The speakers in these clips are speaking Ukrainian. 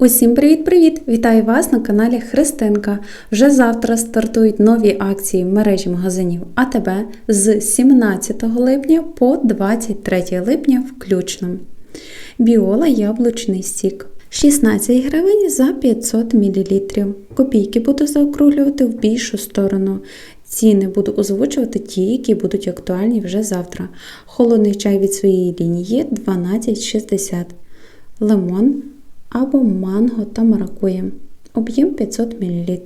Усім привіт-привіт! Вітаю вас на каналі Христинка. Вже завтра стартують нові акції в мережі магазинів АТБ з 17 липня по 23 липня включно. Біола яблучний сік. 16 гривень за 500 мл. Копійки буду заокруглювати в більшу сторону. Ціни буду озвучувати ті, які будуть актуальні вже завтра. Холодний чай від своєї лінії 12,60. Лимон або манго та маракуя. Об'єм 500 мл.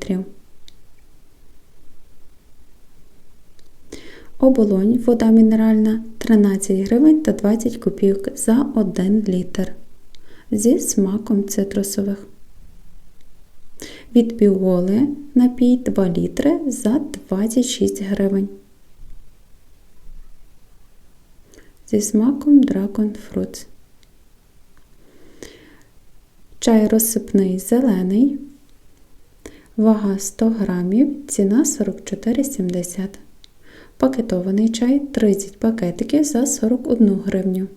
Оболонь, вода мінеральна 13 гривень та 20 копійок за 1 літр. Зі смаком цитрусових. Від біоли напій 2 літри за 26 гривень. Зі смаком Dragon Fruits. Чай розсипний зелений. Вага 100 грамів, ціна 44,70. Пакетований чай 30 пакетиків за 41 гривню.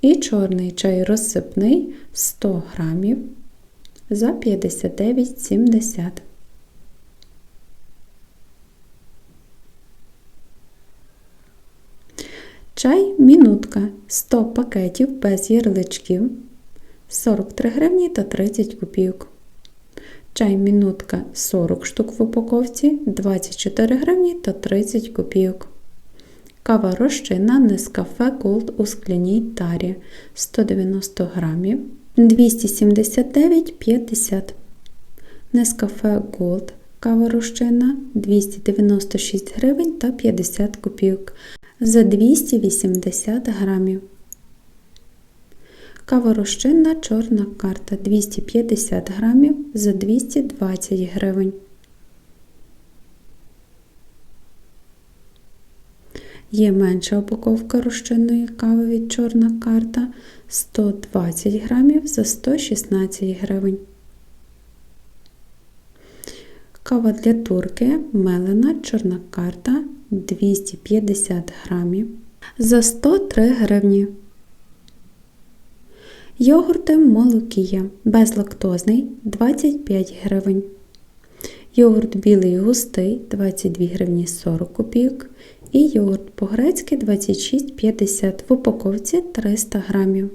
І чорний чай розсипний 100 грамів за 59,70. Чай мінутка 100 пакетів без ярличків 43 гривні та 30 копійок. Чай мінутка 40 штук в упаковці 24 гривні та 30 копійок. Кава розчинна Нескафе Gold у скляній тарі 190 грамів 279,50. Нескафе Gold кава розчинна 296 гривень та 50 копійок за 280 грамів. Кава розчинна чорна карта 250 грамів за 220 гривень. Є менша упаковка розчинної кави від чорна карта 120 грамів за 116 гривень. Кава для турки мелена чорна карта 250 грамів за 103 гривні. Йогурти молокія безлактозний 25 гривень. Йогурт білий густий 22 гривні 40 копійок. І йогурт по-грецьки 26,50 в упаковці 300 грамів.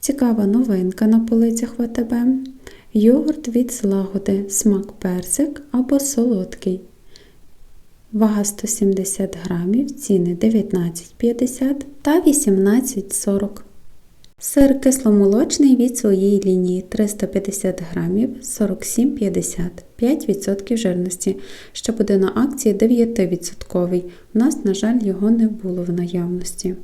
Цікава новинка на полицях в АТБ. Йогурт від злагоди, смак персик або солодкий. Вага 170 грамів, ціни 19,50 та 18,40. Сир кисломолочний від своєї лінії 350 грамів 47,50 5% жирності, що буде на акції 9%. У нас, на жаль, його не було в наявності.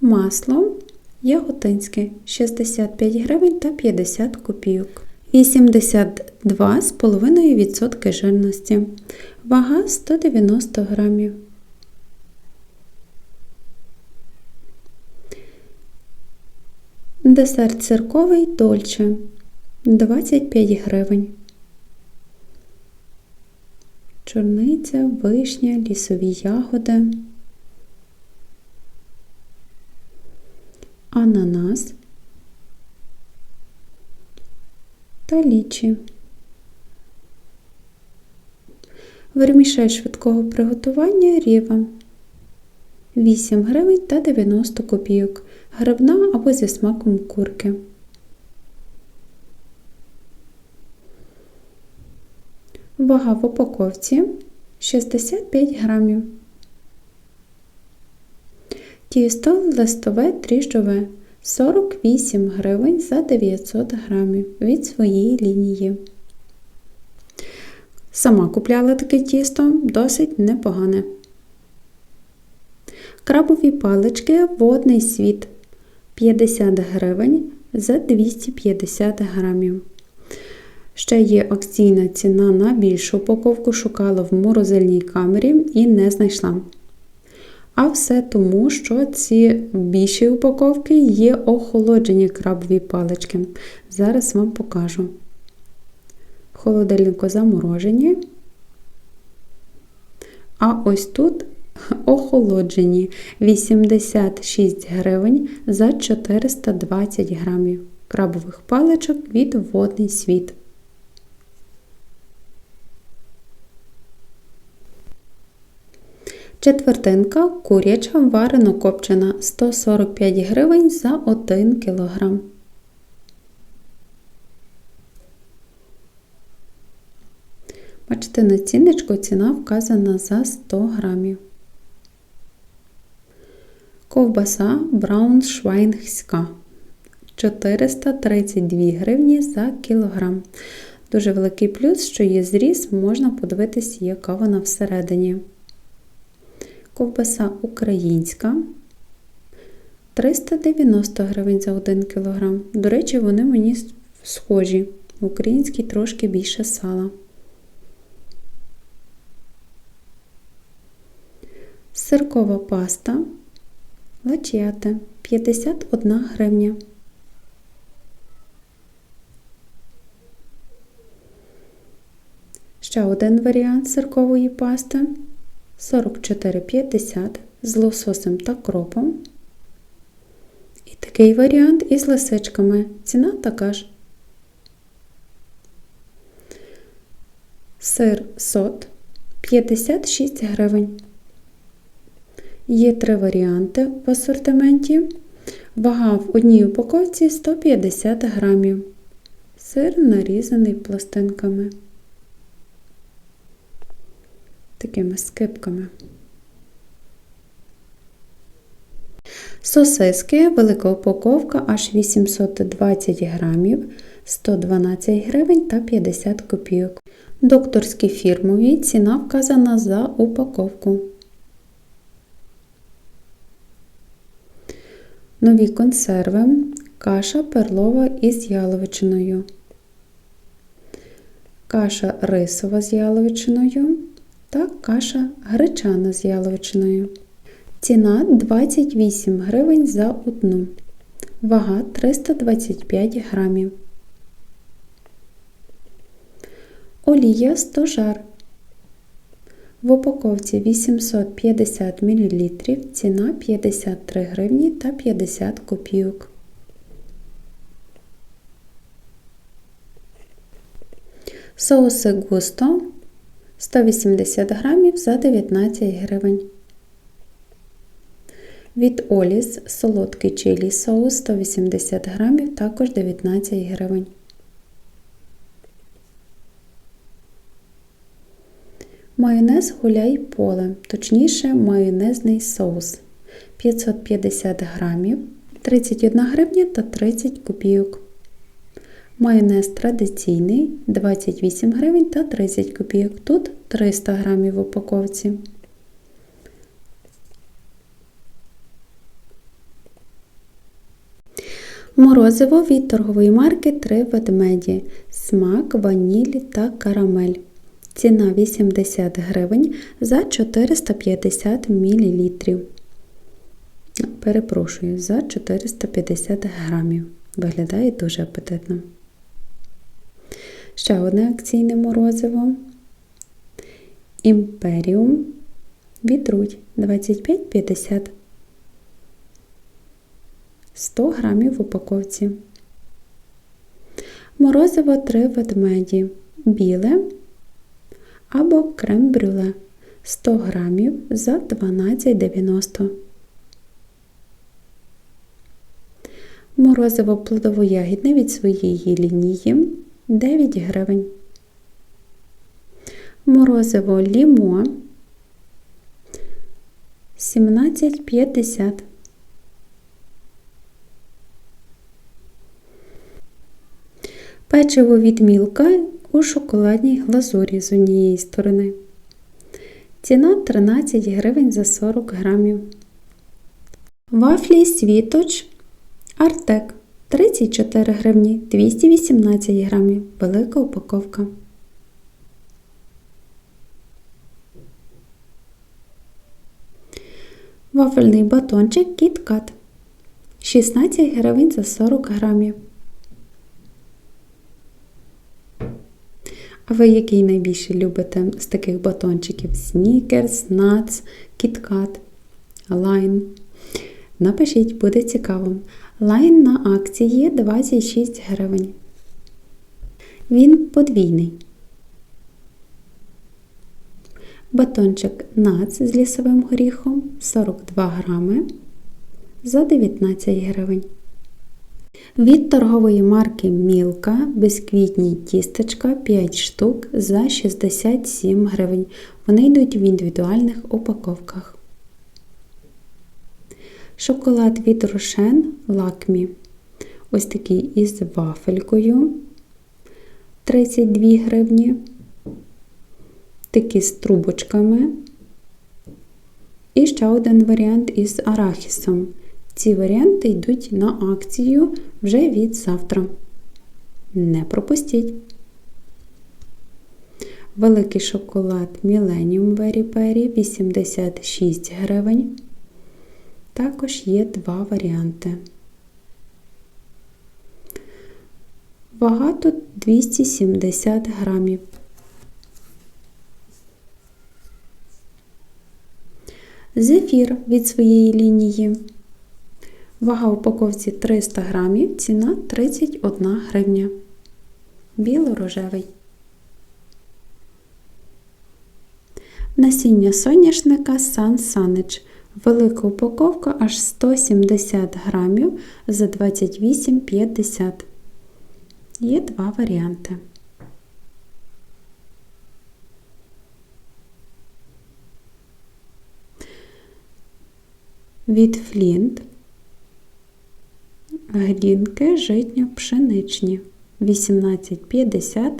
Масло яготинське 65 гривень та 50 копійок. 82,5% жирності. Вага 190 грамів. Десерт цирковий дольче 25 гривень. Чорниця, вишня, лісові ягоди. Ананас та лічі. Вермішель швидкого приготування ріва 8 гривень та 90 копійок. Грибна або зі смаком курки. Вага в упаковці 65 грамів. Тісто листове дріжджове 48 гривень за 900 грамів від своєї лінії. Сама купляла таке тісто досить непогане. Крабові палички водний світ 50 гривень за 250 грамів. Ще є акційна ціна на більшу упаковку, шукала в морозильній камері і не знайшла. А все тому, що ці більші упаковки є охолоджені крабові палички. Зараз вам покажу. В холодильнику заморожені. А ось тут охолоджені 86 гривень за 420 грамів крабових паличок від водний світ. Четвертинка куряча варено копчена 145 гривень за 1 кг. Бачите, на ціночку ціна вказана за 100 грамів. Ковбаса брауншвайнгська 432 гривні за кілограм. Дуже великий плюс, що є зріз, можна подивитися, яка вона всередині. Ковбаса українська 390 гривень за 1 кг. До речі, вони мені схожі. Український трошки більше сала. Сиркова паста лачіате 51 гривня. Ще один варіант сиркової пасти 44,50 з лососем та кропом. І такий варіант із лисичками. Ціна така ж. Сир сот 56 гривень. Є три варіанти в асортименті. Вага в одній упаковці 150 грамів. Сир нарізаний пластинками. Такими скипками. Сосиски, велика упаковка аж 820 грамів, 112 гривень та 50 копійок. Докторські фірмові ціна вказана за упаковку. Нові консерви, каша перлова із яловичиною, каша рисова з яловичиною та каша гречана з яловичиною. Ціна 28 гривень за одну. Вага 325 грамів. Олія стожар в упаковці 850 мл, ціна 53 гривні та 50 копійок. Соуси густо 180 грамів за 19 гривень. Від Оліс солодкий чилі соус 180 грамів, також 19 гривень. Майонез гуляй поле, точніше майонезний соус 550 грамів, 31 гривня та 30 копійок. Майонез традиційний 28 гривень та 30 копійок. Тут 300 грамів в упаковці. Морозиво від торгової марки 3 ведмеді. Смак, ваніль та карамель. Ціна 80 гривень за 450 мл. Перепрошую, за 450 грамів. Виглядає дуже апетитно. Ще одне акційне морозиво. Імперіум від Рудь 25,50. 100 грамів в упаковці. Морозиво 3 ведмеді. Біле або крем-брюле 100 грамів за 12,90. Морозиво плодово-ягідне від своєї лінії 9 гривень. Морозиво лімо 17,50. Печиво від мілка у шоколадній глазурі з однієї сторони. Ціна 13 гривень за 40 грамів. Вафлі світоч Артек 34 гривні 218 грамів. Велика упаковка. Вафельний батончик KitKat 16 гривень за 40 грамів. А Ви який найбільше любите з таких батончиків? Снікерс, Нац, Кіткат, Лайн. Напишіть, буде цікаво. Лайн на акції 26 гривень. Він подвійний. Батончик нац з лісовим горіхом 42 грами за 19 гривень. Від торгової марки Мілка бісквітні тістечка 5 штук за 67 гривень. Вони йдуть в індивідуальних упаковках. Шоколад від Рошен Лакмі. Ось такий із вафелькою 32 гривні. Такі з трубочками. І ще один варіант із арахісом. Ці варіанти йдуть на акцію вже від завтра. Не пропустіть. Великий шоколад Millennium Very Berry 86 гривень. Також є два варіанти. Вага тут 270 грамів. Зефір від своєї лінії. Вага упаковці 300 грамів, ціна 31 гривня. Біло-рожевий. Насіння соняшника Сан Санич. Велика упаковка аж 170 грамів за 28,50. Є два варіанти. Від флінт глінки житньо-пшеничні 18,50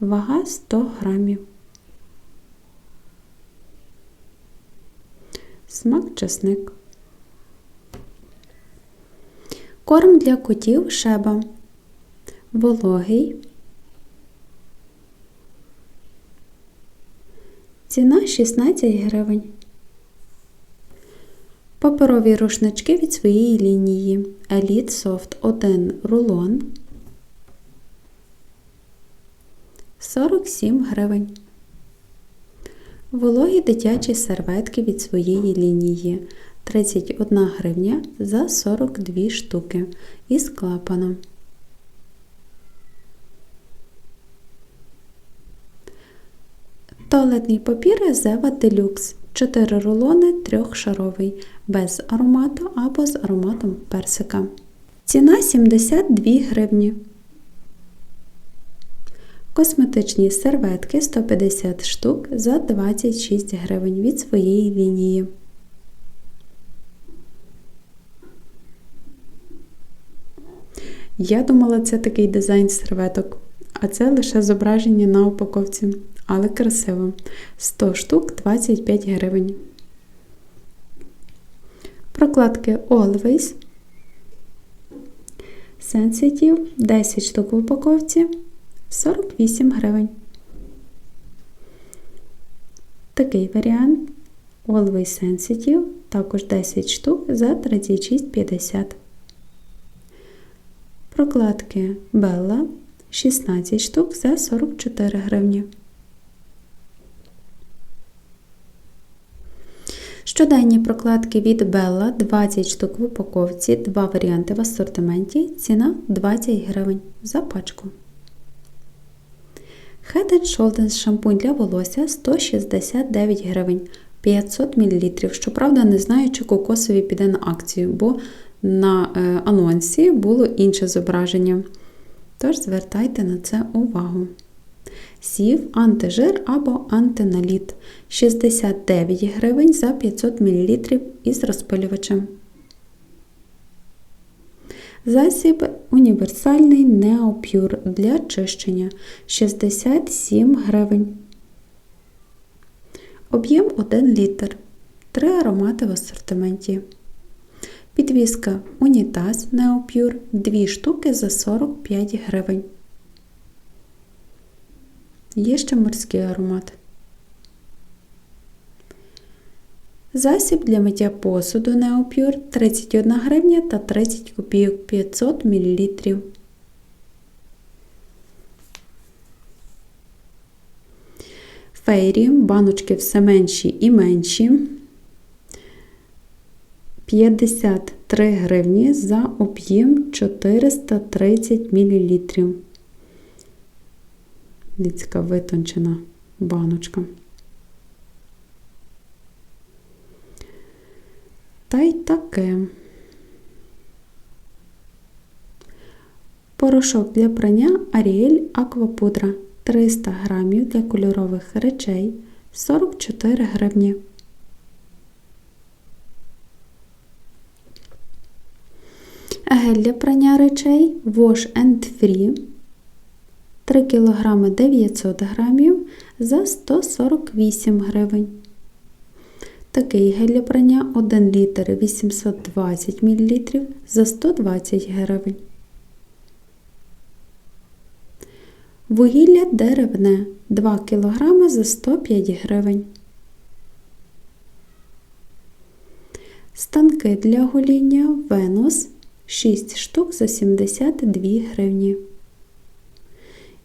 вага 100 грамів. Смак чесник. Корм для котів шеба. Вологий. Ціна 16 гривень. Паперові рушнички від своєї лінії. Elite Soft 1 рулон 47 гривень. Вологі дитячі серветки від своєї лінії 31 гривня за 42 штуки із клапаном. Туалетний папір Зева Deluxe 4 рулони трьохшаровий, без аромату або з ароматом персика. Ціна 72 гривні. Косметичні серветки 150 штук за 26 гривень від своєї лінії. Я думала, це такий дизайн серветок, а це лише зображення на упаковці але красиво. 100 штук 25 гривень. Прокладки Always. Sensitive 10 штук в упаковці 48 гривень. Такий варіант Always Sensitive, також 10 штук за 36,50. Прокладки Bella 16 штук за 44 гривні. Щоденні прокладки від Bella 20 штук в упаковці, два варіанти в асортименті, ціна 20 гривень за пачку. Head Shoulders шампунь для волосся 169 гривень 500 мл. Щоправда, не знаю, чи кокосові піде на акцію, бо на е, анонсі було інше зображення. Тож звертайте на це увагу сів, антижир або антиналіт 69 гривень за 500 мл із розпилювачем. Засіб універсальний Neopure для чищення 67 гривень. Об'єм 1 літр. Три аромати в асортименті. Підвіска Унітаз Neopure 2 штуки за 45 гривень. Є ще морський аромат. Засіб для миття посуду Neopure 31 гривня та 30 копійок 500 мл. Фейрі, баночки все менші і менші. 53 гривні за об'єм 430 мл. Дицька витончена баночка. Та й таке. Порошок для прання Ariel Аквапудра 300 грамів для кольорових речей 44 гривні. Гель для прання речей Wash and Free 3 кг 900 грамів за 148 гривень. Такий гель для прання 1 літр 820 мл за 120 гривень. Вугілля деревне 2 кг за 105 гривень. Станки для гоління Венус 6 штук за 72 гривні.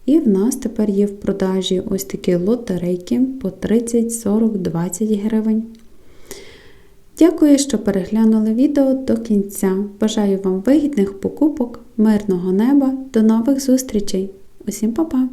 І в нас тепер є в продажі ось такі лотерейки по 30, 40, 20 гривень. Дякую, що переглянули відео до кінця. Бажаю вам вигідних покупок, мирного неба. До нових зустрічей! Усім па-па!